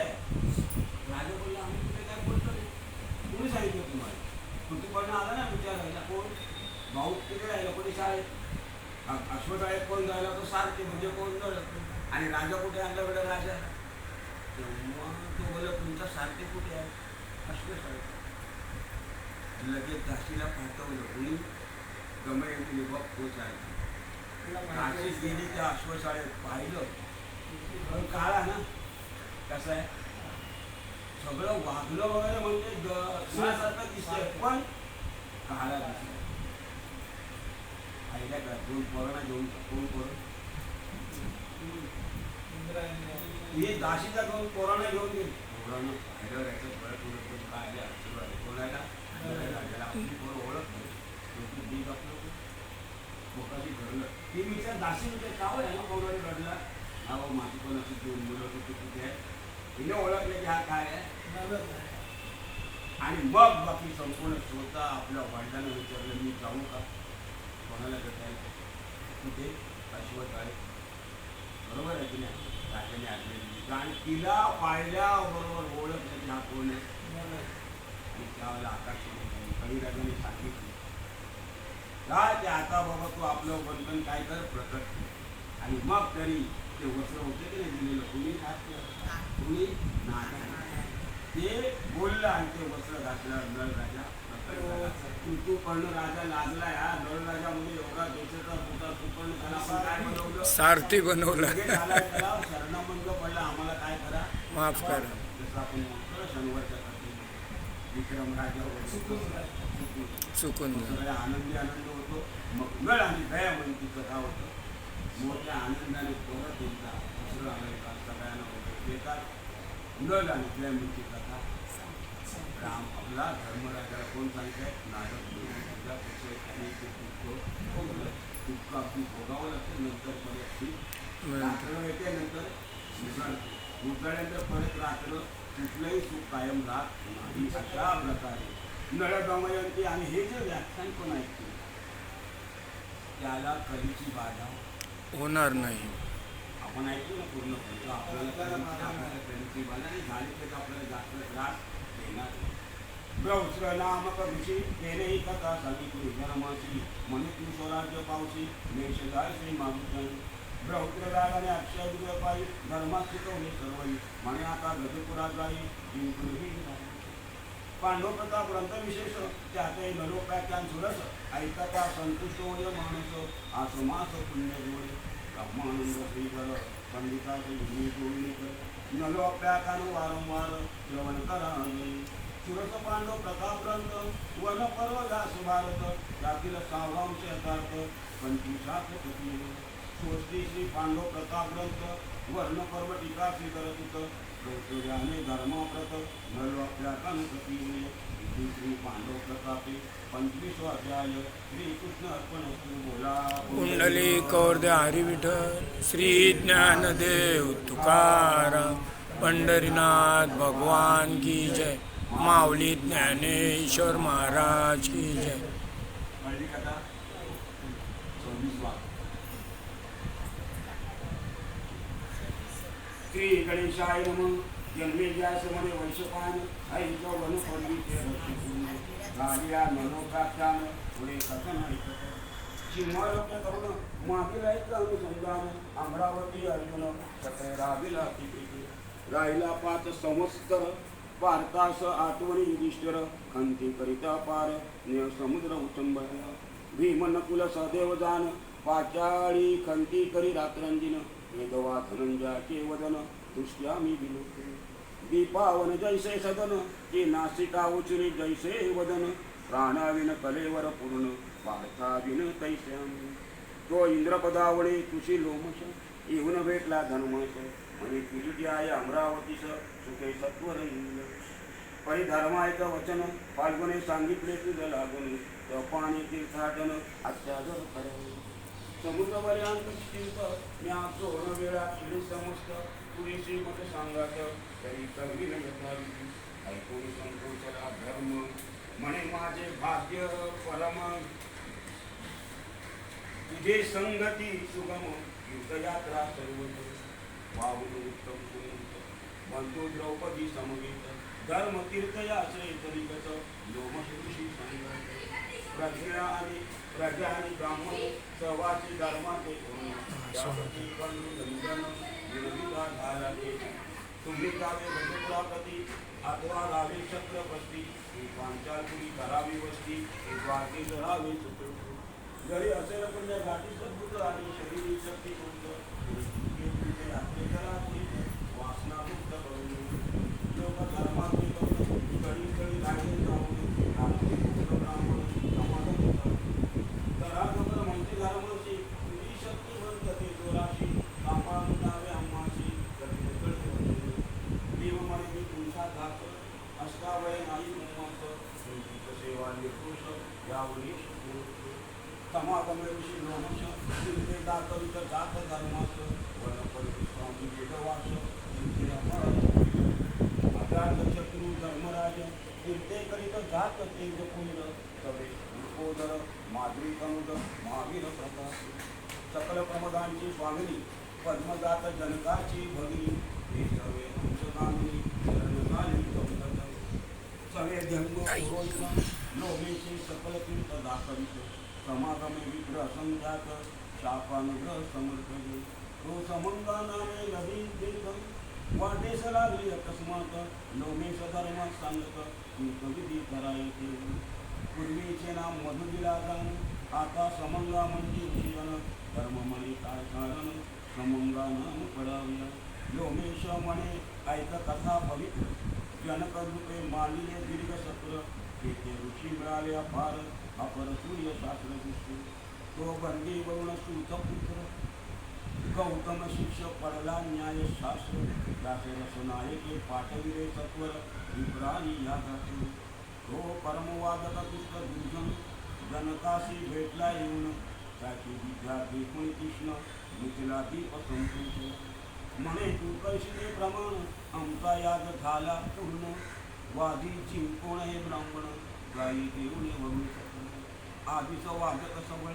कुठे आहे राजा बोलला आम्ही कुठे काय बोलतो कोणी सांगितलं तुम्हाला कुटुंबानं आला ना विचारायला कोण भाऊ तिकडे राहिला कोणी शाळेत अश्वशाळेत कोण जायला तो सारखे म्हणजे कोण जळत आणि राजा कुठे आणला बेटा राजा तेव्हा तो बोलला तुमचा सारखे कुठे आहे अश्वशाळेत लगेच झाशीला पाठवलं कोणी गमयंती बघ तोच आहे झाशी गेली त्या अश्वशाळेत पाहिलं. पण काळा ना कसं आहे? सगळं वागलं वगैरे म्हणजे सुनासारखं दिसतंय पण काळा दिसतंय. आईला का? दोन पोरांना घेऊन कोण पोरं. हे दाशीचा दोन पोरांना घेऊन गेले पोरांना बाहेर यायचं परत उलट करून काय आले अडचण आली. कोणाला राजाला आपली पोरं ओळख नाही शेवटी बीक आपलं पोटाची घडलं ती विचार दाशी म्हणजे का होय ना पोराने घडला हा माझी पण अशी दोन मुलं होती ती कुठे आहे तिने ओळखले की हा काय आहे? आणि मग बाकी संपूर्ण स्वतः आपल्या वडिलांना विचारलं मी जाऊ का? कोणाला भेटायला कुठे? अश्वत आहे. बरोबर आहे की नाही? राजाने दिली. आणि तिला पाहिल्याबरोबर ओळखलं की हा कोण आहे? आणि त्यावेळेला आकाश कविराजाने सांगितलं. काय ते आता बाबा तू आपलं बंधन काय कर? प्रकट. आणि मग तरी ते वस्त्र होते की नाही दिलेलं? कुणी कुणी नाही ते बोललं आणि ते वस्त्र घातलं नळ राजा. तू पण राजा लागला या. नळ राजा म्हणजे एवढा देशाचा मोठा सारथी बनवलं. पडला. आम्हाला काय करा? माफ करा. जसं आपण म्हणतो ना शनिवारच्या रात्री विक्रम राजा चुकून. सगळ्या आनंदी आनंद होतो. मग नळ आणि दया म्हणून ती कथा होतं. मोठ्या आनंदाने परत एकदा दुसरं का सगळ्यांना वगैरे देतात. आणि दया म्हणून कथा. राम आपला धर्मराजाला कोण सांगताय? नारद मुनी. तुझ्यापेक्षा त्यांनी ते भोगावं लागतं. नंतर परत ती रात्र येते नंतर उजाडल्यानंतर परत रात्र कुठलंही सुख कायम राहत नाही. अशा प्रकारे आणि हे जे व्याख्यान पण ऐकते? त्याला कलीची बाधा होणार नाही. आपण ऐकू ना पूर्ण तर आपल्याला झाली तर आपल्याला देणार. नामक ऋषी तेने कथा सांगितली जन्माची म्हणे स्वराज्य पावशी मेषदाय श्री मागुजन ब्रौत्र रागाने अक्षय पायी धर्मात शिकवले सर्वही. म्हणे आता गजपुरात जाई जिंकूनही पांडव प्रताप ग्रंथ विशेष त्यातही नलोपाख्यान सुरस ऐकता संतुष्ट होय माणूस आसमास पुण्य जोडे ब्रह्मानंद श्रीधर पंडिता श्री जोडणीकर वारंवार श्रवण करा सुरस पांडव प्रताप ग्रंथ वन पर्व व्यास भारत त्यातील सावरांश यथार्थ पंचवीसात स्वस्ती श्री पांडव प्रताप ग्रंथ वर्ण पर्व टीका स्वीकारत करत ऋतुजाने धर्मप्रत नलवाप्या कनकती इति श्री पांडव प्रतापे पंचवीस अध्याय श्रीकृष्ण अर्पण बोला कुंडली कौर्द हरी विठ्ठल श्री ज्ञानदेव तुकाराम पंढरीनाथ भगवान की जय माऊली ज्ञानेश्वर महाराज की जय. श्री गणेशाय नम. जन्मे व्यास वैशपान ऐक वन पडली ते पुढे कथन ऐकत. सिंहालोक करून मागील ऐक अनुसंधान. अमरावती अर्जुन. सतय राबिला राहिला पाच संवत्सर. भारतास आठवणी युधिष्ठिर. खंती करिता पार. नेह समुद्र उचंबला भीमनकुल नकुल सदैव जान. पाचाळी खंती करी रात्रंजीन वेदवा धनंजाचे वदन दृष्ट्या मी विलोक दीपावन जैसे सदन के नासिका उचरी जैसे वदन. प्राणाविन कलेवर पूर्ण पार्थाविन तैसे तो इंद्रपदावळे तुझी लोमस येऊन भेटला धनुमस म्हणे तुझी जी आहे अमरावतीस सुखे सत्वर येईल परिधर्मायक वचन फाल्गुने सांगितले तुझं लागून. पाणी तीर्थाटन अत्यादर खरं. समुद्रपर्यंत वेळा समस्त पुरेशी मत सांगात तरी कवी न यथाविधी ऐकून धर्म म्हणे माझे भाग्य परम. तुझे संगती सुगम युद्धयात्रा सर्व वाहून उत्तम म्हणतो द्रौपदी समवेत. धर्म तीर्थ याचे तरीकच प्रज्ञा आणि प्रजा आणि ब्राह्मण सर्वाचे धर्माचे गुण. त्यापती बंधू नंदन विनविधा तुम्ही कावे भजपुरापती अथवा लावे छत्रपती ही पांचालपुरी करावी वस्ती ही द्वारके धरावे चतुर्थी जरी असेल पुण्य गाठी सद्बुद्ध आणि शरीरी शक्ती तुमचं यात्रेकराची वासना मुक्त करून लोक धर्माचे करून कडी कडी लागले जाऊन आपले पुत्र ब्राह्मण समाधान होतात घराजवळ म्हणते धर्माशी तुझी शक्ती म्हणते जोराशी कामाळून नावे आम्हाशी कधी कळते देव म्हणे मी तुमचा घात नाही उन्मत तुमची सेवा निर्दोष यावरी समागम ऋषी लोमश चिंते दातवित जात धर्मास वनपरी स्वामी वेदवास चिंते अमर अगाध शत्रू धर्मराज कीर्ते करीत जात तेज पुंड तवे उपोदर माधुरी कनुज महावीर प्रकाश सकल प्रमदांची स्वामिनी पद्मजात जनकाची भगिनी. हे सर्वे अंशगामिनी शरणकाली गौतम सवे धर्म पुरोहित लोमेशी सकल तीर्थ दाखवित समागमे विग्रह संख्यात शापानुग्रह समर्थने तो समंगा नामे नदी देख वाटेस लागली अकस्मात लोमेश धर्म सांगत विधी करायचे पूर्वीचे नाम मधुदिला जाण आता समंगा म्हणजे जीवन धर्म म्हणे काय कारण समंगा नाम पडाव्या लोमेश म्हणे ऐक कथा पवित्र। जनक रूपे मानिले दीर्घ सत्र तेथे ऋषी मिळाले अपार अपर सूर्य शास्त्र दिसतो तो बंदी वरुण सूत पुत्र गौतम शिष्य पडला न्याय शास्त्र. त्याचे रसनायके पाठविले सत्वर विप्राणी या जाते तो परमवादक दुष्ट दुर्जन जनकाशी भेटला येऊन. त्याची विद्या देखून कृष्ण मिथिला दीप संपूर्ण म्हणे तू कैशिले प्रमाण आमचा याग झाला पूर्ण वादी चिंकोण हे ब्राह्मण गाई देऊन वरून आधीचं वाद कसं वळ